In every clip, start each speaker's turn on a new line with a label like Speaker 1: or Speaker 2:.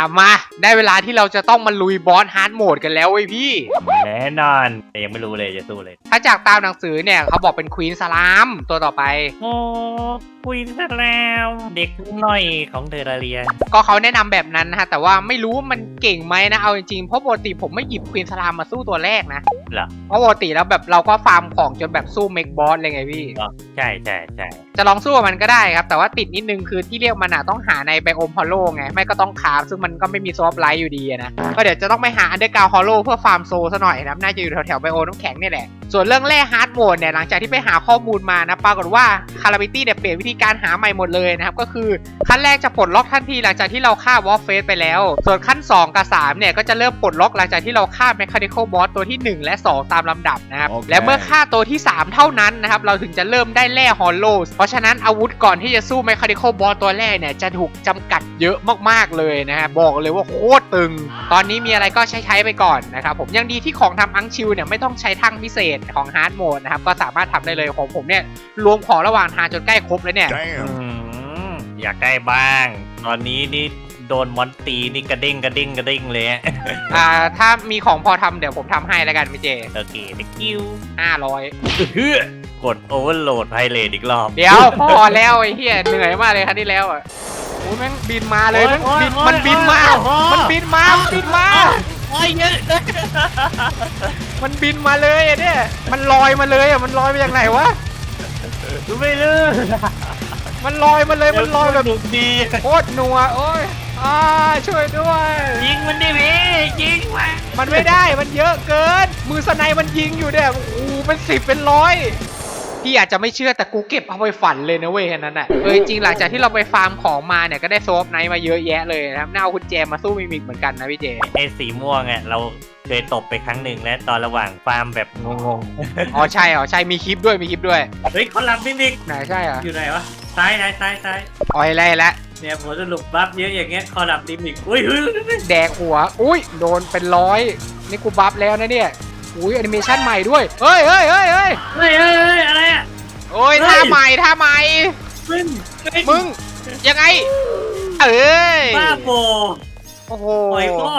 Speaker 1: อะมา ได้เวลาที่เราจะต้องมาลุยบอสฮาร์ดโหมดกันแล้วเว้ยพี่
Speaker 2: แน่นอนแต่ยังไม่รู้เลยจะสู้เลย
Speaker 1: ถ้าจากตามหนังสือเนี่ยเขาบอกเป็นควีนสลามตัวต่อไป
Speaker 2: โอ้คุยซะแล้วเด็กหน่อยของเทอราเรีย
Speaker 1: ก็เขาแนะนำแบบนั้นนะฮะ แต่ว่าไม่รู้ว่ามันเก่งไหมนะ เอาจริงๆ เพราะปกติผมไม่หยิบควีนสลามมาสู้ตัวแรกนะ
Speaker 2: เหรอ
Speaker 1: เพราะปกติแล้วแบบเราก็ฟาร์มของจนแบบสู้เมกบอสเลยไงพี่
Speaker 2: ก็ใช่ใช่ใช่
Speaker 1: จะลองสู้กับมันก็ได้ครับ แต่ว่าติดนิดนึงคือที่เรียกมันอะต้องหาในไบโอมฮอลโลไง ไม่ก็ต้องคราฟซึ่งมันก็ไม่มีซอฟไลท์อยู่ดีอะนะ ก็เดี๋ยวจะต้องไปหาอันเดอร์กราวฮอลโลเพื่อฟาร์มโซซะหน่อยนะครับ น่าจะอยู่แถวๆไบโอน้ำแข็งนี่แหละ ส่วนเรื่องแร่ฮาร์ดโหมดเนี่ยหลังจากที่ไปหาข้อมูลมานะปรากฏว่าคาราบิตี้เนี่ยเปลี่ยนวิธีการหาใหม่หมดเลยนะครับ ก็คือขั้นแรกจะปลดล็อกทันทีหลังจากที่เราฆ่าวอลเฟสไปแล้ว ส่วนขั้น 2 กับ 3 เนี่ย ก็จะเริ่มปลดล็อกหลังจากที่เราฆ่าแมคคานิคอลบอสตัวที่ 1 และ 2 ตามลำดับนะครับ
Speaker 3: โอเค
Speaker 1: และเมื่อฆ่าตัวที่ 3 เท่านั้นนะครับ เราถึงจะเริ่มได้แร่ฮอลโลเพราะฉะนั้นอาวุธก่อนที่จะสู้แมคคานิคอลบอสตัวแรกเนี่ยจะถูกจำกัดเยอะมากๆเลยนะฮะบอกเลยว่าโคตรตึง ตอนนี้มีอะไรก็ใช้ใช้ๆไปก่อนนะครับผมยังดีที่ของทำอังชิวเนี่ยไม่ต้องใช้ทั้งพิเศษของฮาร์ดโหมดนะครับก็สามารถทำได้เลยของผมเนี่ยรวมของระหว่างทางจนใกล้ครบแล้วเนี่ย
Speaker 2: อื
Speaker 3: Damn.
Speaker 2: มอยากได้บ้าง ตอนนี้นี่โดนมอนตีนี่กระเด้งกระเด้งกระเด้งเลยอะ
Speaker 1: อ่า ถ้ามีของพอทำเดี๋ยวผมทำให้แล้วกันพี่เจ
Speaker 2: โอเค thank you
Speaker 1: 500
Speaker 2: เฮ้อกดโอเวอร์โหลดไพเรตอีกรอบ
Speaker 1: เดี๋ยว พอแล้วไอ้เหี้ยเหนื่อยมากเลยครั้งที่แล้วอะโอ้ยแม่งบินมาเลยแม่งบินมันบินมามันบินมามันบินมา
Speaker 2: โอ้ยเยอะ
Speaker 1: มันบินมาเลยอะเนี่ย มันลอยมาเลยอะมันลอยมาจากไหนวะ
Speaker 2: ไม่รู้
Speaker 1: มันลอยมาเลยมันลอยแบบ
Speaker 2: ดุดี
Speaker 1: โคตรนัวโอ้ยอ่าช่วยด้วย
Speaker 2: ยิงมันดิพี่ยิงมัน
Speaker 1: มันไม่ได้มันเยอะเกิน มือสไนมันยิงอยู่เนี่ยโอ้โหเป็นสิบเป็นร้อย พี่อาจจะไม่เชื่อแต่กูเก็บเอาไปฝันเลยนะเว้ยแค่นั้นอะเออจริงๆหลังจากที่เราไปฟาร์มของมาเนี่ยก็ได้โซฟไนท์มาเยอะแยะเลยนะครับน่าเอาคุณแจมาสู้มิมิกเหมือนกันนะพี่เจ
Speaker 2: ไอ้สีม่วงอะเราเคยตบไปครั้งหนึ่งแล้วตอนระหว่างฟาร์มแบบงง
Speaker 1: อ๋อใช่อ๋อใช่มีคลิปด้วยมีคลิปด้วย
Speaker 2: ๆเฮ้ยเขาลับมิมิก
Speaker 1: ไหนใช่เหรอ
Speaker 2: อยู่ไหนวะซ้ายซ้ายซ้ายซ้าย
Speaker 1: อ๋ออะไรละ
Speaker 2: เนี่ยผมสรุปบัฟเยอะอย่างเงี้ยคอลับมิมิกอุ้ยเฮ้ยเฮ้ยเฮ้ย
Speaker 1: แดกหัว อุ้ยโดนเป็นร้อยนี่กูบัฟแล้วนะเนี่ย อุ้ยแอนิเมชันใหม่ด้วย เฮ้ยเฮ้ยเฮ้ยเฮ้ย
Speaker 2: เฮ้ยเฮ้ยเฮ้ยอะไรอะ
Speaker 1: โอ้ย
Speaker 2: เฮ้ย
Speaker 1: ท่าใหม่ท่าใหม่
Speaker 2: มึงเฮ้ย
Speaker 1: มึง ยังไง เอ้ย
Speaker 2: บ้าโบ
Speaker 1: โอ้โห
Speaker 2: โอ้ยพ่อ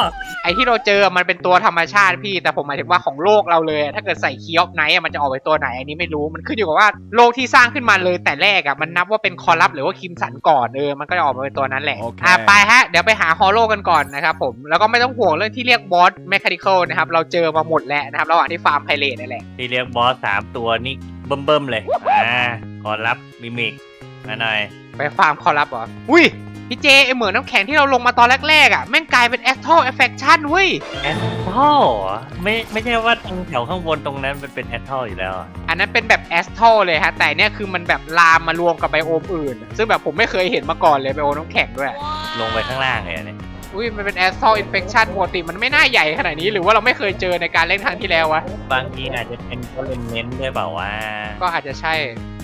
Speaker 1: ไอที่เราเจอมันเป็นตัวธรรมชาติพี่ แต่ผมหมายถึงว่าของโลกเราเลย ถ้าเกิดใส่คีย์ออฟไนท์มันจะออกไปตัวไหนอันนี้ไม่รู้มันขึ้นอยู่กับว่าโลกที่สร้างขึ้นมาเลยแต่แรกอะมันนับว่าเป็นคอรับหรือว่าคิมสันก่อนเออมันก็จะออกมาเป็นตัวนั้นแหละ
Speaker 3: โอเค
Speaker 1: อะไปฮะเดี๋ยวไปหาฮอลโลกันก่อนนะครับผมแล้วก็ไม่ต้องห่วงเรื่องที่เรียกบอสแมคคานิคอลนะครับเราเจอมาหมดแล้วนะครับระหว่างที่ฟาร์มไพเรตนี่แหละ
Speaker 2: ที่เรียกบอสสามตัวนี่เบิ่มๆเลย อ่าขอรับมิมิกมาหน่อย
Speaker 1: ไปฟาร์มคอรับเหรอ อุ้ย พี่เจไอเหมือนน้ำแข็งที่เราลงมาตอนแรกๆอะแม่งกลายเป็นแอสทอลเอฟเฟคชั่นเว้ย
Speaker 2: แอททอลไม่ไม่ใช่ว่าตรงแถวข้างบนตรงนั้นมันเป็นแอททอลอยู่แล้วอะ
Speaker 1: อันนั้นเป็นแบบแอสทอลเลยฮะ แต่เนี่ยคือมันแบบลามมารวมกับไบโอมอื่น ซึ่งแบบผมไม่เคยเห็นมาก่อนเลยไบโอมน้ำแข็งด้วย
Speaker 2: ลงไปข้างล่างเลยอะเนี่ย
Speaker 1: อุ้ยมันเป็นแอสทอลอินเฟคชั่นปกติมันไม่น่าใหญ่ขนาดนี้ หรือว่าเราไม่เคยเจอในการเล่นครั้งที่แล้ววะ
Speaker 2: บางทีอาจจะเป็นคอลเลนเมนต์ด้วยเปล่าว่า
Speaker 1: ก็อาจจะใช่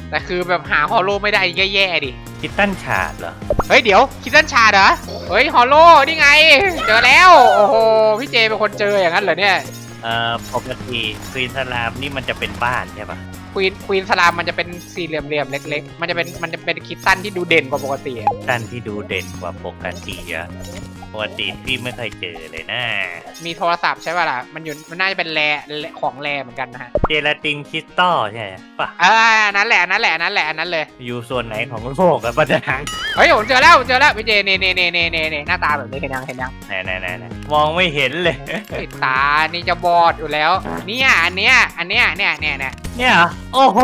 Speaker 1: แต่คือแบบหาฮอลโลไม่ได้แย่ๆดิ
Speaker 2: คิตตันชาร์ดเหรอ
Speaker 1: เฮ้ยเดี๋ยวคิดตันชาเหรอ เฮ้ยฮอลโลนี่ไง เจอแล้ว โอ้โหพี่เจเป็นคนเจออย่างนั้นเหรอเนี่ย
Speaker 2: เอ่อปกติควีนสลามนี่มันจะเป็นบ้านใช่ปะ
Speaker 1: ค วีนควีนสลามมันจะเป็นสี่เหลี่ยมๆเล็ก ๆ มันจะเป็นมันจะเป็นคิตตันที่ดูเด่นกว่าปกติอะ
Speaker 2: ตันที่ดูเด่นกว่าปกติอะปกติพี่ไม่เคยเจอเลยนะ
Speaker 1: มีโทรศัพท์ใช่ป่ะล่ะมันอยู่มันน่าจะเป็นแรแรของแรเหมือนกันนะฮะ
Speaker 2: เจลาตินคริสตัลใช่ปะ
Speaker 1: เอออันนั้นแหละอันนั้นแหละอันนั้นแหละอันนั้นเลย
Speaker 2: อยู่ส่วนไหนของโลกอะปะจ๊ะ
Speaker 1: เฮ้ยผมเจอแล้วผมเจอแล้วพี่เจเน่เน่เน่เน่เน่เน่หน้าตาแบบนี้เห็นยังเห็นยัง
Speaker 2: ไหนไหนไหนไหนมองไม่เห็นเลย
Speaker 1: ปิดตานี่จะบอดอยู่แล้ว เนี่ยอันเนี้ยอันเนี้ยเนี่ยเนี่ยเนี่ย
Speaker 2: เนี่ยเหรอโอ้โห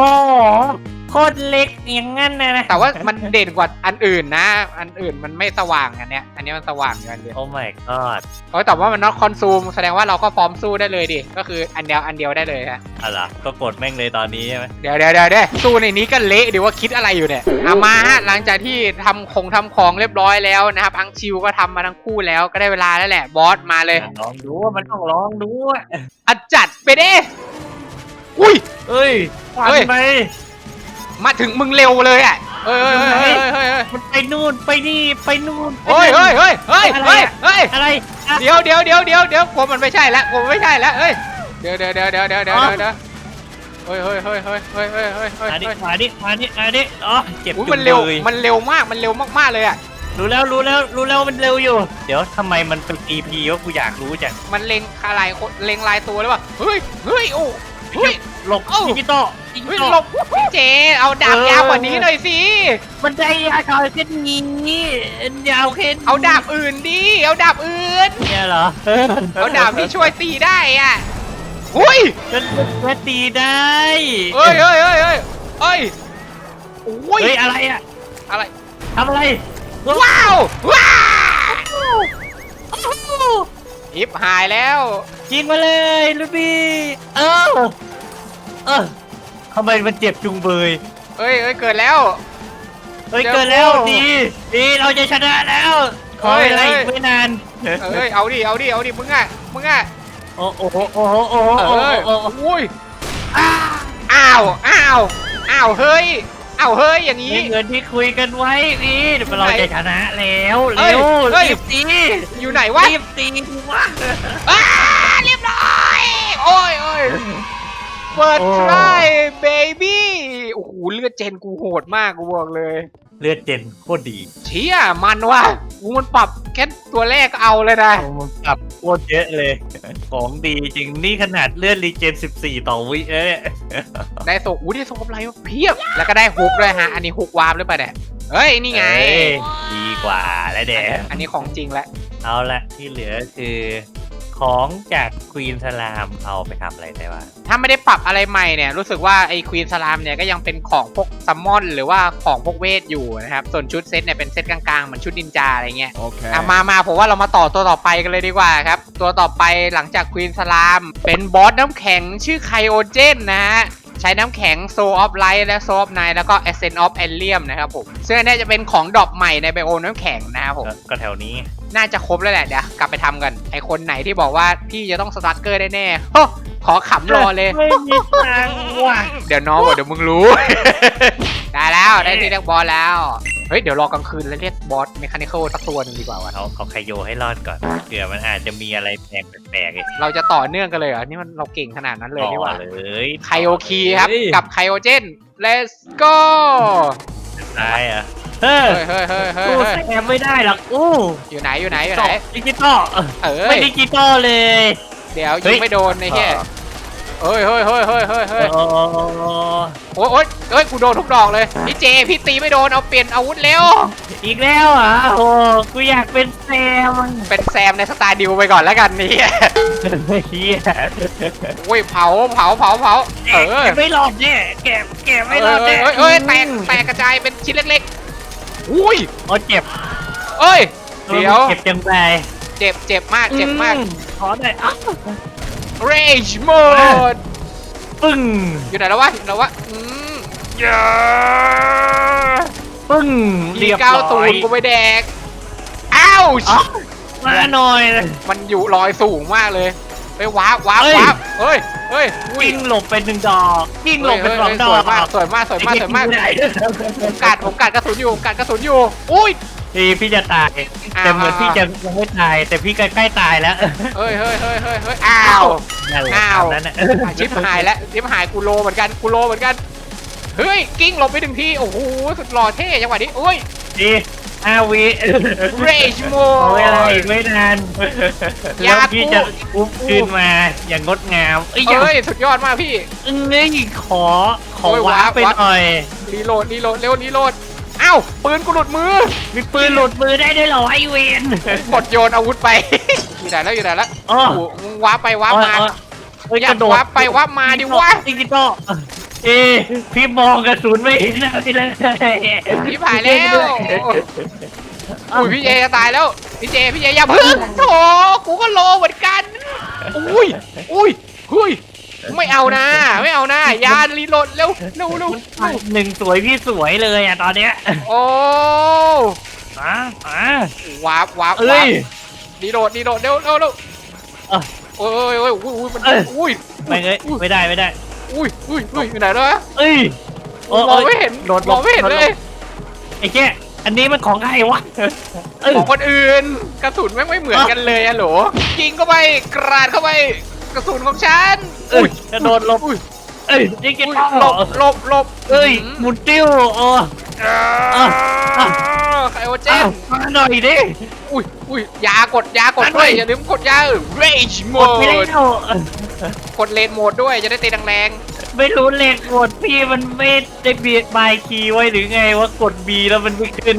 Speaker 2: โคตรเล็กอย่างงั้นนะนะ
Speaker 1: แต่ว่ามันเด่นกว่าอันอื่นนะ อันอื่นมันไม่สว่างอันเนี้ย อันเนี้ยมันสว่างอยู่อันเดียว
Speaker 2: โอ้ my god
Speaker 1: โอ้ยแต่ว่ามัน not consume แสดงว่าเราก็พร้อมสู้ได้เลยดิ ก็คืออันเดียวอันเดียวได้เลยฮะ
Speaker 2: อะไรอก็กดแม่งเลยตอนนี้ใช่ไหม
Speaker 1: เดี๋ยวเดี๋ยวเดี๋ยวเดี๋ยวสู้ในนี้ก็เละดิว่าคิดอะไรอยู่เนี่ยเอามาฮะหลังจากที่ทำคงทำของเรียบร้อยแล้วนะครับอังชิวก็ทำมาทั้งคู่แล้วก็ได้เวลาแล้วแหละบอสมาเลย
Speaker 2: ลองดูว่ามันต้องลองดูอะ
Speaker 1: อัดจัดไปดิ อุ้ย
Speaker 2: เอ้ยควัน
Speaker 1: เฮ้ย
Speaker 2: ไป
Speaker 1: มาถึงมึงเร็วเลยอะเฮ้ยเฮ้ยเฮ้ยเฮ้ยเฮ้ย
Speaker 2: มันไปนู่นไปนี่ไปนู่นไป
Speaker 1: เฮ้ย
Speaker 2: นี่
Speaker 1: เฮ้ยเฮ้ยเฮ้ยเฮ้ยเฮ้ย
Speaker 2: อะไรอะ
Speaker 1: เดี๋ยวเดี๋ยวเดี๋ยวเดี๋ยวเดี๋ยวผมมันไม่ใช่ละผมไม่ใช่ละเฮ้ยเดี๋ยวเดี๋ยวเดี๋ยวเดี๋ยวเดี๋ยวเดี๋ยวเดี๋ยวเฮ้ยเฮ้ยเฮ้ยเฮ้ยเฮ้ยเฮ้ยเฮ้ยเฮ้ย
Speaker 2: มาดิ
Speaker 1: เฮ้ย
Speaker 2: มาดิมาดิมาดิอ๋อเจ็บ
Speaker 1: อุ๊ย
Speaker 2: จุ
Speaker 1: มัน
Speaker 2: ง
Speaker 1: เร็ว
Speaker 2: เลย
Speaker 1: มันเร็วมากมันเร็วมากๆเลยอะ
Speaker 2: รู้แล้วรู้แล้วรู้แล้วมันเร็วอยู่ เดี๋ยวทำไมมันเป็น EP วะกูอยากรู้จัง
Speaker 1: มันเล็งอะไรคนเล็งลายตัวหรือเปล่าเฮ้ยเฮ้ยโอ้ เฮ้ย
Speaker 2: หลบ
Speaker 1: เอ้า
Speaker 2: ดิจิตอลดิจิ
Speaker 1: เฮ้ย
Speaker 2: ตอล
Speaker 1: หลบ พี่เจ เอาดาบ
Speaker 2: เออ
Speaker 1: ยาวกว่านี้หน่อยสิ
Speaker 2: มันได้ยาวแค่นี้ยาวแค่นี้
Speaker 1: เอาดาบอื่นดิ เอาดาบอื่น
Speaker 2: เนี่ยเหรอ
Speaker 1: เอาดาบที่ช่วยตีได้อะหุ้ย
Speaker 2: มันแค่ตีได้
Speaker 1: เฮ้ยเฮ้ยเฮ้ยเฮ้ยเฮ้ยโอ้ย
Speaker 2: เฮ้ยอะไรอะ
Speaker 1: อะไร
Speaker 2: ทำอะไร
Speaker 1: ว้าว ว้าว อิฟหายแล้ว
Speaker 2: ยิงมาเลยลูบี้เอ้าเออทำไมมันเจ็บจุงเบย
Speaker 1: เฮ้ยเฮ้ยเกิดแล้ว
Speaker 2: เฮ้ย
Speaker 1: เดี๋ยว
Speaker 2: เกิดแล้ว
Speaker 1: โอ้
Speaker 2: ดีดีเราจะชนะแล้วขอเวลา
Speaker 1: เฮ้ย
Speaker 2: อีกไม่นาน
Speaker 1: เฮ้ยเอาดิเอาดิเอาดิมึงอะมึงอะ
Speaker 2: โอ้โอ้โหโอ้โหโอ้โหโอ้โหโอ้โห
Speaker 1: อุ้ยอ้าวอ้าวอ้าวเฮ้ย อ้าวเฮ้ยอย่างนี้
Speaker 2: นี่เงินที่คุยกันไว้นี่เดี๋ยวเราจะชนะแล้ว
Speaker 1: เฮ้
Speaker 2: เร็
Speaker 1: ยวเฮ้ย
Speaker 2: รีบตี
Speaker 1: อยู่ไหนวะ
Speaker 2: รีบตีดูวะ
Speaker 1: อ้าเรียบร้อยโอ้ยโอ้ยเปิด
Speaker 2: โอ้
Speaker 1: ทรายเบบี้โอ้โหเลือดเจนกูโหดมากกูบอกเลย
Speaker 2: เลือดเจนโคตรดี
Speaker 1: เชี่ยมันว่ะกูมันปรับแค่ตัวแรกก็เอาเลยนะ
Speaker 2: โอ้มันกลับโคตรเยอะเลย ของดีจริงนี่ขนาดเลือดรีเจน 14 ต่อวิเอ้ย
Speaker 1: ได้ส่งอู้ได้ส่งกำไรมาเพียบ แล้วก็ได้ฮุกด้วยฮะ อันนี้ฮุกวาร์ปหรือเปล่าเนี่ยเฮ้ย นี่ไง
Speaker 2: เอ้ยดีกว่าแล้วเด็
Speaker 1: อันนี้ของจริงแล้ว
Speaker 2: เอาละที่เหลือคือ ของจากควีนสลามเอาไปทำอะไรได้บ้าง
Speaker 1: ถ้าไม่ได้ปรับอะไรใหม่เนี่ยรู้สึกว่าไอ้ควีนสลามเนี่ยก็ยังเป็นของพวกซัมมอน หรือว่าของพวกเวทอยู่นะครับส่วนชุดเซตเนี่ยเป็นเซตกลางๆเหมือนชุดนินจาอะไรเงี้ย
Speaker 3: Okay.
Speaker 1: อะมามาผมว่าเรามาต่อตัวต่อไปกันเลยดีกว่าครับ ตัวต่อไปหลังจากควีนสลาม เป็นบอสน้ำแข็งชื่อไคโอเจนนะฮะ ใช้น้ำแข็งโซออฟไลท์และโซออฟไนแล้วก็ e s s e n c e of a l i u m นะครับผมซึ่งอันเนี้ยจะเป็นของดรอปใหม่ในไบโอน้ำแข็งนะครับผม
Speaker 2: ก็ก็แถวนี้
Speaker 1: น่าจะครบแล้วแหละเดี๋ยวกลับไปทำกัน ไอคนไหนที่บอกว่าพี่จะต้องสตาร์เกอร์ได้แน่โอ้ขอขำรอเลย
Speaker 2: ไม่มีทางว่ะ
Speaker 1: เดี๋ยวน้องบอกเดี๋ยวมึงรู้ ได้แล้วได้ที่เรียกบอสแล้ว เฮ้ย เดี๋ยวรอกลางคืนแล้วเรียกบอสเมคานิคอลสักตัวหนึงดีกว่าวะ
Speaker 2: เอาเอาไคโยให้รอดก่อนเผื่อมันอาจจะมีอะไรแปลกแปลกๆอีก
Speaker 1: เราจะต่อเนื่องกันเลยเหรอ นี่มันเราเก่งขนาดนั้นเลยนี่หว่า
Speaker 2: ต่อเลย
Speaker 1: ไคโอคีครับ
Speaker 2: เฮ้ย
Speaker 1: กับไคโอเจน let's go
Speaker 2: ตายอะเฮ้ย
Speaker 1: เฮ้ยเฮ้ยเฮ้ยเฮ้ย
Speaker 2: ตู้
Speaker 1: เฮ้ย
Speaker 2: แซมไม่ได้หรอกอู้
Speaker 1: อยู่ไหนอยู่ไหนอยู่
Speaker 2: จ
Speaker 1: ไหน
Speaker 2: บดิจิตอล
Speaker 1: เอ้
Speaker 2: ไม่
Speaker 1: ย
Speaker 2: ดิจิตอลเลย
Speaker 1: เดี๋ยว
Speaker 2: เฮ้
Speaker 1: ยิง
Speaker 2: ย
Speaker 1: ไม่โดนไอ้เหี้ย เฮ้ยเฮ้ยเฮ้ยเฮ้ยเฮ้ยเฮ้ย
Speaker 2: โอ้
Speaker 1: โอ้ยโอ้ยเฮ้ยกูโดนทุกดอกเลยพี่เจพี่ตีไม่โดนเอาเปลี่ยนอาวุธเร็ว
Speaker 2: อีกแล้วเหรอะโอ้กูอยากเป็นแซม
Speaker 1: เป็นแซมในสไตล์ดิวไปก่อนแล้วกันนี่
Speaker 2: เฮีย
Speaker 1: โอ้ยเผาเผาเผาเผาเออ
Speaker 2: แกไม่รอดเนี่ยแกแกไม่รอด
Speaker 1: เอ้
Speaker 2: เนี่ย
Speaker 1: ยเอ้ยเอ้ยแตกแตกกระจายเป็นชิ้นเล็กๆอุ้ย
Speaker 2: โอ้เจ็บ
Speaker 1: เอ้ยเดี๋ยว
Speaker 2: เจ็บจังไป
Speaker 1: เจ็บเจ็บมากเจ็บมาก
Speaker 2: อืขอหน่อยอะ
Speaker 1: rage mode
Speaker 2: ปึ้ง
Speaker 1: อยู่ไหนแล้ววะอยู่ไหนแล้ววะอืมอย่า
Speaker 2: ปึ้ง
Speaker 1: ที
Speaker 2: เรียบ
Speaker 1: เก้า
Speaker 2: ร้
Speaker 1: ตู
Speaker 2: อย
Speaker 1: นกูไปแดก อ้าว
Speaker 2: อ๋อมาหน่อย
Speaker 1: มันอยู่ลอยสูงมากเลยไปว้าบว้าบ
Speaker 2: เอ้ย
Speaker 1: ว้าบเฮ้ย เฮ้ยอุ้ย
Speaker 2: กิ้งหลบไปหนึ่งดอกกิ้งหลบไป
Speaker 1: เฮ้ย
Speaker 2: สอง
Speaker 1: เฮ้ย
Speaker 2: ด
Speaker 1: ส
Speaker 2: อ
Speaker 1: วย
Speaker 2: ก
Speaker 1: มากสวยมากสวยมากสวยมาก
Speaker 2: ไอ้
Speaker 1: ผมกัดผมกัดกระสุนอยู่ผมกัดกระสุนอยู่ อุ้ย
Speaker 2: พี่พี่จะตายแต่เหมือน
Speaker 1: อ่า
Speaker 2: พี่จะยังไม่ตาย แต่พี่ใกล้ๆตายแล้ว
Speaker 1: เฮ้ยเฮ้ยเฮ้ยเฮ้ยเฮ้ยอ้าว
Speaker 2: นั่นแหละ
Speaker 1: อ้าว
Speaker 2: ตมนั้นน่ะ
Speaker 1: อะชิปหายแล้วชิปหายกูโลเหมือนกันกูโลเหมือนกันเฮ้ยกิ้งหลบไปถึงที่โอ้โหสุดหล่อเท่จังหวะนี้อุ้ย
Speaker 2: ดีห้าวิ
Speaker 1: rage
Speaker 2: โอ้ยอะไร
Speaker 1: mode
Speaker 2: อีกไม่นาน
Speaker 1: อยา
Speaker 2: แล้วพี่
Speaker 1: กู้
Speaker 2: จะอุ้มคืนมาอย่างงดงามเอ้ยอย่า
Speaker 1: เอ้ยสุดยอดมากพี่
Speaker 2: นี่ขอขอ
Speaker 1: โอ้ย
Speaker 2: ว้า
Speaker 1: ว้า
Speaker 2: ไป
Speaker 1: ว้า
Speaker 2: หน่อย
Speaker 1: รีโหลดรีโหลดเร็วรีโหลด อ้าวปืนกูหลุดมือ
Speaker 2: มีปืนหลุดมือได้ด้วยเหรอไอเวน
Speaker 1: กดโยนอาวุธไป อยู่ไหนแล้วอยู่ไหนแล้ว
Speaker 2: อ๋อ
Speaker 1: โอ้โหมึงว้าร์ปไปว้าร์ปมา
Speaker 2: เฮ้ย
Speaker 1: อยาก
Speaker 2: กระโดด
Speaker 1: ว้าร์ปไปว้าร์ปมาดิวะ
Speaker 2: ดิจิตอลเอ้พี่มองกระสุนไม่เห็นอะไรเลย
Speaker 1: พี่ผ่านแล้วอุ้ยพี่เจจะตายแล้วพี่เจพี่เจอย่าพึ่งโถกูก็โลเหมือนกัน อุ้ยอุ้ยเฮ้ย ไม่เอานะ ไม่เอานะอยารีโหลดเร็วเร็วเร็วเร็ว
Speaker 2: หนึ่งสวยพี่สวยเลยอะตอนเนี้ย
Speaker 1: โอ้
Speaker 2: อะอะ
Speaker 1: ว้าร์ปว้าร์ป
Speaker 2: เอ้
Speaker 1: ว้ายร์ปรีโหลดรีโหลดเร็วเร็วเร็ว
Speaker 2: เอ้ย
Speaker 1: โอ้ยโอ้ยโอ้ยอุ้ยมัน
Speaker 2: เอ้ย
Speaker 1: อุ้ย
Speaker 2: ไม่เอ้ยไม่ได้ไม่ได้
Speaker 1: อุ้ยอุ้ยอุ้ยอยู่ไหนแล้ววะ
Speaker 2: เอ้ย
Speaker 1: มองไม่เห็น
Speaker 2: โดด
Speaker 1: มองไม่เห็นเลย
Speaker 2: ไอ้แค่อันนี้มันของใครวะเอ้ย
Speaker 1: ของคนอื่นกระสุนแม่งไม่เหมือนกันเลยอะโหลยิงเข้าไปกราดเข้าไป กระสุนของฉัน
Speaker 2: เอ้ยกระโดดหลบ
Speaker 1: อุ้ย
Speaker 2: เอ้ยดิจิ
Speaker 1: อุ้ย
Speaker 2: ตอล
Speaker 1: หลบหลบหลบ
Speaker 2: เอ้ยหมุนติ้วโอ้
Speaker 1: อ่า
Speaker 2: อะอะ
Speaker 1: ไคโอเจ
Speaker 2: เอ้านมาหน่อยดิ
Speaker 1: อุ้ยอุ้ยยากดยากด
Speaker 2: อัน
Speaker 1: ด้วย
Speaker 2: ไหน
Speaker 1: อย่าลืมกดยา rage
Speaker 2: หมดไปแล้
Speaker 1: mode
Speaker 2: ว
Speaker 1: กดเลนโหมดด้วยจะได้ตีแรง
Speaker 2: ไม่รู้เลนกดพี่มันไม่ได้เบียดบายคีย์ไว้หรือไงว่ากด B แล้วมันไม่ขึ้น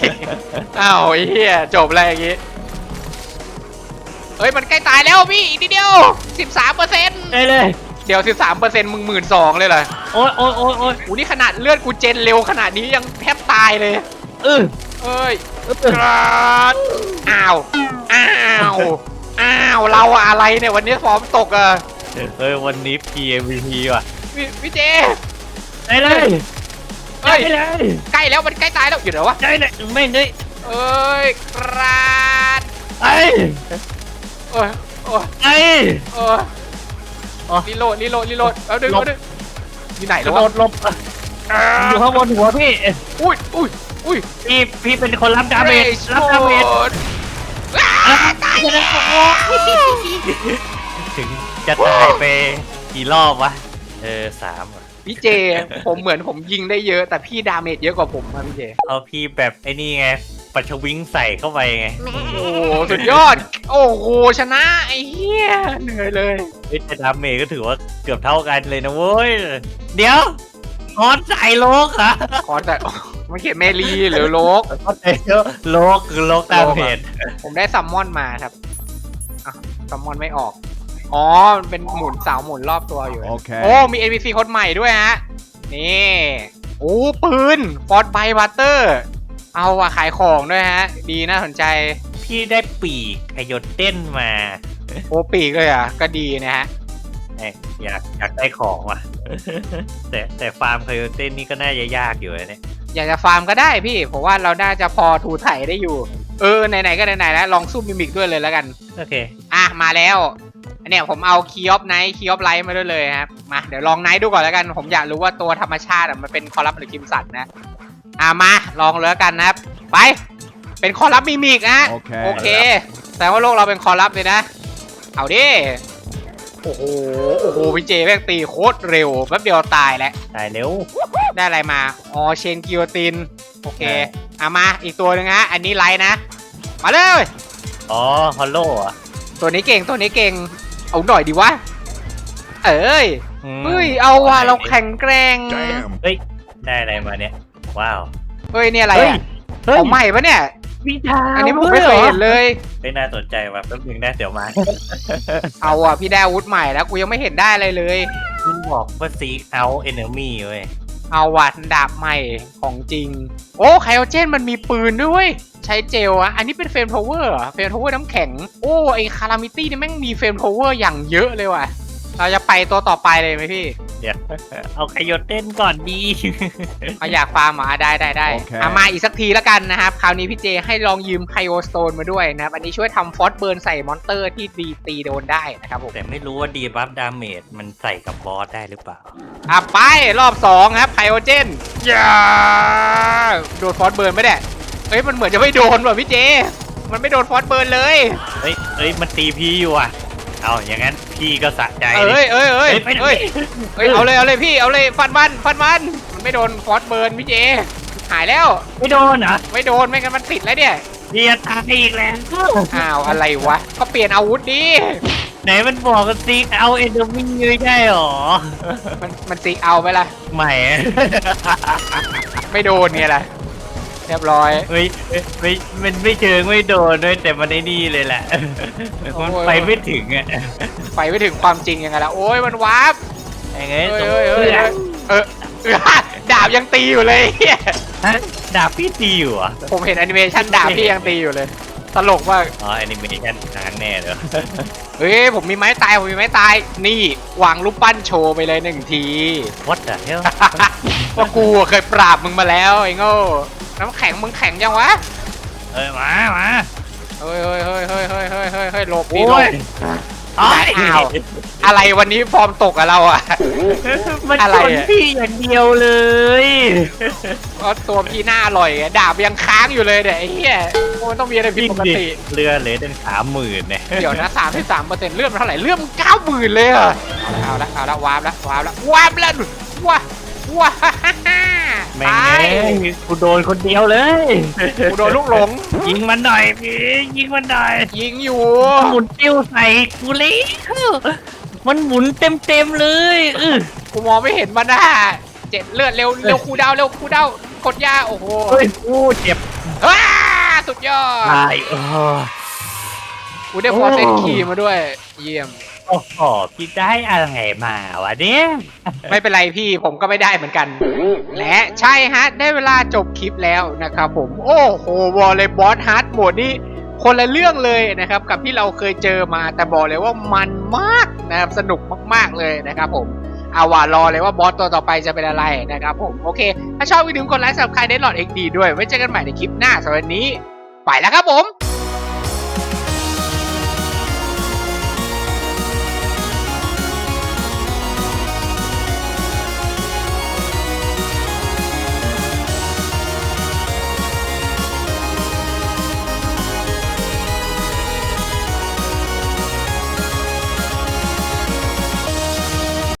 Speaker 1: ๆอ้าวไอ้เหี้ยจบอะไรอย่างงี้ เฮ้ยมันใกล้ตายแล้วพี่อีกนิดเดียว 13เปอร์เซ็นต์
Speaker 2: ได้เลย
Speaker 1: เดี๋ยว 13เปอร์เซ็นต์มึงหมื่นสองเลยเหรอ
Speaker 2: โอ๊ยโอ๊ยโอ๊ยโอ๊ย
Speaker 1: อูนี่ขนาดเลือดกูเจนเร็วขนาดนี้ยังแทบตายเลย
Speaker 2: เออ
Speaker 1: เอ้ย
Speaker 2: เออก
Speaker 1: ราดอ้าวอ้าวอ้าวเราอะอะไรเนี่ยวันนี้ฟอร์มตกอะ
Speaker 2: เออวันนี้ PMVP ว่ะ
Speaker 1: พี่พี่เจ
Speaker 2: ได้เลย
Speaker 1: เอ้ย
Speaker 2: ได้เลย
Speaker 1: ใกล้แล้วมันใกล้ตายแล้วอยู่เดี๋ยววะ
Speaker 2: ได้เลยไม่ได้
Speaker 1: เอ้ยกราด
Speaker 2: ไอ้
Speaker 1: เอ้ยโอ้ย
Speaker 2: ไอ้
Speaker 1: เอ้ย
Speaker 2: อ๋อ
Speaker 1: รีโหลดรีโหลดรีโหลดเอาดึง
Speaker 2: หลบ
Speaker 1: เอาดึงอยู่ไหน
Speaker 2: ก
Speaker 1: แล้ว
Speaker 2: ระโด
Speaker 1: วะ
Speaker 2: ดหลบอยู่ข้างบนหัวพี่
Speaker 1: อุ้ยอุ้ยอุ้ย
Speaker 2: พี่พี่เป็นคนรับดาเมจรับดาเมจ
Speaker 1: Rage mode อ้าตายแล้ว
Speaker 2: ถึงจะตายไปกี่รอบวะ เออสามอะ
Speaker 1: พี่เจ ผมเหมือนผมยิงได้เยอะ แต่พี่ดาเมจเยอะกว่าผมอะพี่เจ
Speaker 2: เอาพี่แบบไอ้นี่ไง ปัชวิงใส่เข้าไปไง
Speaker 1: โอ้โหสุดยอด โอ้โหชนะไอ้เหี้ยเหนื่อยเลย
Speaker 2: เฮ้ยแต่ดาเมจก็ถือว่าเกือบเท่ากันเลยนะเว้ย เดี๋ยวฮอตใส่โลกเหรอ
Speaker 1: ขอแต่มันเขียนเมลีหรือโลก
Speaker 2: ฮอตใส่โลกคือโลกดาเมจ
Speaker 1: ผมได้ซัมมอนมาครับอะซัมมอนไม่ออก อ๋อมันเป็นหมุนเสาหมุนรอบตัวอยู่
Speaker 3: Okay.
Speaker 1: โอ้มี NPC คนใหม่ด้วยฮะ นี่ โอ้ ปืนฟอร์ดไบวัตเตอร์ เอาว่ะขายของด้วยฮะ ดีน่าสนใจ
Speaker 2: พี่ได้ปีกไอโยเต้นมา
Speaker 1: โอ้ปีกเลยอะ ก็ดีนะฮะ
Speaker 2: เอ้ยอยากอยากได้ของว่ะ แต่แต่ฟาร์มไคโยเต้นนี่ก็น่าจะยากอยู่นะเนี่ย
Speaker 1: อยากจะฟาร์มก็ได้พี่ผมว่าเราน่าจะพอถูไถได้อยู่ เออไหนๆก็ไหนๆแล้วลองสู้มิมิกด้วยเลยแล้วกัน
Speaker 2: โอเค
Speaker 1: อะมาแล้วอันเนี่ยผมเอาคีออฟไนท์คีออฟไลท์มาด้วยเลยครับมาเดี๋ยวลองไนท์ดูก่อนแล้วกัน ผมอยากรู้ว่าตัวธรรมชาติอะมันเป็นคอรับหรือคิมสันนะ อะมาลองเลยแล้วกันนะครับ ไป เป็นคอรับมิมิกนะ
Speaker 3: โอเค
Speaker 1: โอเค แต่ว่าโลกเราเป็นคอรับเลยนะ เอาดิ โอ้โห โอ้โหพี่เจแม่งตีโคตรเร็วแป๊บเดียวตายแล้ว
Speaker 2: ตายเร็ว
Speaker 1: ได้อะไรมา อ๋อ เชนกิโยติน โอเค
Speaker 2: ใช่
Speaker 1: อะมาอีกตัวหนึงฮะ อันนี้ไลท์นะ มาเลย
Speaker 2: อ๋อ ฮอลโลอะ
Speaker 1: ตัวนี้เก่ง ตัวนี้เก่ง เอาหน่อยดีวะ เอ้ย
Speaker 2: อืม
Speaker 1: เฮ้ย เอาว่ะ เราแข็งแกร่ง
Speaker 3: Damn.
Speaker 2: เฮ้ย ได้อะไรมาเนี่ย ว้าว
Speaker 1: เฮ้ยเนี่ยอะไร
Speaker 2: เฮ้ย
Speaker 1: อะ
Speaker 2: เฮ้ย
Speaker 1: ของใหม่ปะเนี่ย
Speaker 2: มีทาง
Speaker 1: อันนี้ผมไม่เคยเห็นเลย
Speaker 2: ไม่น่าสนใจว่ะแป๊บนึงนะเดี๋ยวมา
Speaker 1: เอาอะพี่ได้อาวุธใหม่แล้วกูยังไม่เห็นได้อะไรเลย
Speaker 2: คุณบอกว่าซีเอาเอนเนอร์มี่เว้ย
Speaker 1: เอาว่ะดาบใหม่ของจริง โอ้ไคโอเจนมันมีปืนด้วยเวยใช้เจลอะอันนี้เป็นเฟรมโทเวอร์เฟรมโทเวอร์น้ำแข็ง โอ้ไอคารามิตี้นี่แม่งมีเฟรมโทเวอร์อย่างเยอะเลยว่ะ เราจะไปตัวต่อไปเลยไหมพี่
Speaker 2: เดี๋ยวเอาไคโยเต้นก่อนดี
Speaker 1: เอาอยากฟาร์มเหรออะได้ได้ได้
Speaker 3: โอเค
Speaker 1: อะมาอีกสักทีแล้วกันนะครับ คราวนี้พี่เจให้ลองยืมไคโอสโตนมาด้วยนะครับ อันนี้ช่วยทำฟอสเบิร์นใส่มอนเตอร์ที่ดีตีโดนได้นะครับผม
Speaker 2: แต่ไม่รู้ว่าดีบัฟดาเมจมันใส่กับบอสได้หรือเปล่า
Speaker 1: อะไปรอบสองครับไคโอเจนอย่าโดนฟอสเบิร์นไหมเนี่ยเฮ้ยมันเหมือนจะไม่โดนว่ะพี่เจ มันไม่โดนฟอสเบิร์นเลย
Speaker 2: เฮ้ยเฮ้ยมันตีพี่อยู่อะ เอาอย่างนั้นพี่ก็สะใจดิ
Speaker 1: เอ้ยเอ้ยเอ้ย
Speaker 2: ไปไหน
Speaker 1: เอ้ยเอ้ยเอาเลยเอาเลยพี่เอาเลยฟันมันฟันมันมันไม่โดนฟอสเบิร์นพี่เจ หายแล้ว
Speaker 2: ไม่โดนเหรอ
Speaker 1: ไม่โดนไม่งั้นมันติดแล้วเนี่ย
Speaker 2: เพียตายอีกแล้ว
Speaker 1: อ้าวอะไรวะก็เปลี่ยนอาวุธดิ
Speaker 2: ไหนมันบอกกันซีเอาเอนเดอร์มิ่งไม่ใช่หรอ
Speaker 1: มันมันซีเอาไหมล่ะ
Speaker 2: ใหม่
Speaker 1: ไม่โดนไงล่ะ เรียบร้อย
Speaker 2: ไม่ไม่ไม่มันไม่เชิงไม่โดนด้วยแต่มันไอ้นี่เลยแหละ มัน
Speaker 1: โอ้ย
Speaker 2: ไปไม่ถึงอะ
Speaker 1: ไปไม่ถึงความจริงยังไงล่ะ โอ้ยมันวาร์ป
Speaker 2: ไอ้
Speaker 1: เฮ้
Speaker 2: เงี้
Speaker 1: ย
Speaker 2: ย
Speaker 1: เฮ้ยเฮ้ยเฮ้ยเออเออดาบยังตีอยู่เลยเหี้ย
Speaker 2: ฮะดาบพี่ตีอยู่เหรอะ
Speaker 1: ผมเห็นแอนิเมชันดาบพี่ยังตีอยู่เลย ตลกมาก
Speaker 2: อ๋อแอนิเมชันค้างแน่เลย
Speaker 1: เฮ้ยผมมีไม้ตายผมมีไม้ตาย นี่วางรูปปั้นโชว์ไปเลยหนึ่งที
Speaker 2: วัดแต่เฮ้ย
Speaker 1: ว่ากูอะเคยปราบมึงมาแล้วไอ้โง่ น้ำแข็งมึงแข็งยังวะ
Speaker 2: เอ้ยมามา
Speaker 1: เฮ้ยเฮ้ยเฮ้ยเฮ้ยเฮ้ยเฮ้ยเฮ้ยเฮ้ยหลบดิ
Speaker 2: โอ้
Speaker 1: หล
Speaker 2: ย
Speaker 1: บ
Speaker 2: อ้าย
Speaker 1: อ้าวอะไรวันนี้ฟอร์มตกอะเราอะ
Speaker 2: มัน
Speaker 1: อะไร
Speaker 2: ชน
Speaker 1: อะ
Speaker 2: พี่อย่างเดียวเลย
Speaker 1: เพราะตัวพี่หน้าอร่อยอะดาบยังค้างอยู่เลยเดี๋ยไอ้เหี้ยโอ้มันต้องมีอะไรผิดปกติ
Speaker 2: เรือเหลยเป็นสามหมื่นเนี่ย
Speaker 1: เดี๋ยวนะสามสิบสามเปอร์เซ็นต์เลื่อนมาเท่าไหร่เลื่อนเก้าหมื่นเลยเหรอเอาละเอาละวาร์ปละวาร์ปละวาร์ปแล้วว้า ว้า
Speaker 2: แม่ง
Speaker 1: ตาย
Speaker 2: เอ้ยกูโดนคนเดียวเลย
Speaker 1: กูโดนลูกหลง
Speaker 2: ยิงมันหน่อยพี่ยิงมันหน่อย
Speaker 1: ยิงอยู่
Speaker 2: หมุนติ้วใส่กูเลยมันหมุนเต็มเต็มๆเลยเออ
Speaker 1: กูมองไม่เห็นมันนะเจ็ดเลือดเร็วเร็วคูดาวเร็วคูดาวกดยาโอ้โห
Speaker 2: เฮ้ยกูเจ็บ
Speaker 1: ว้าสุดยอด
Speaker 2: ตายเออ
Speaker 1: กูได้ฟอร์เซนคีย์มาด้วย เยี่ยม
Speaker 2: โอ้โหพี่ได้อะไรมาวะเนี่ย
Speaker 1: ไม่เป็นไรพี่ผมก็ไม่ได้เหมือนกัน และใช่ฮะ ได้เวลาจบคลิปแล้วนะครับผม โอ้โหวอลเลยบอสฮาร์ดโหมดนี้คนละเรื่องเลยนะครับ กับที่เราเคยเจอมาแต่บอกเลยว่ามันมากนะครับสนุกมากๆเลยนะครับผมเอาว่ารอเลยว่าบอสตัวต่อไปจะเป็นอะไรนะครับผม โอเค ถ้าชอบวิดีโอกดไลค์สับสไครต์ได้หลอดเอ็กดีด้วย ไว้เจอกันใหม่ในคลิปหน้าสำหรับวันนี้ ไปแล้วครับผม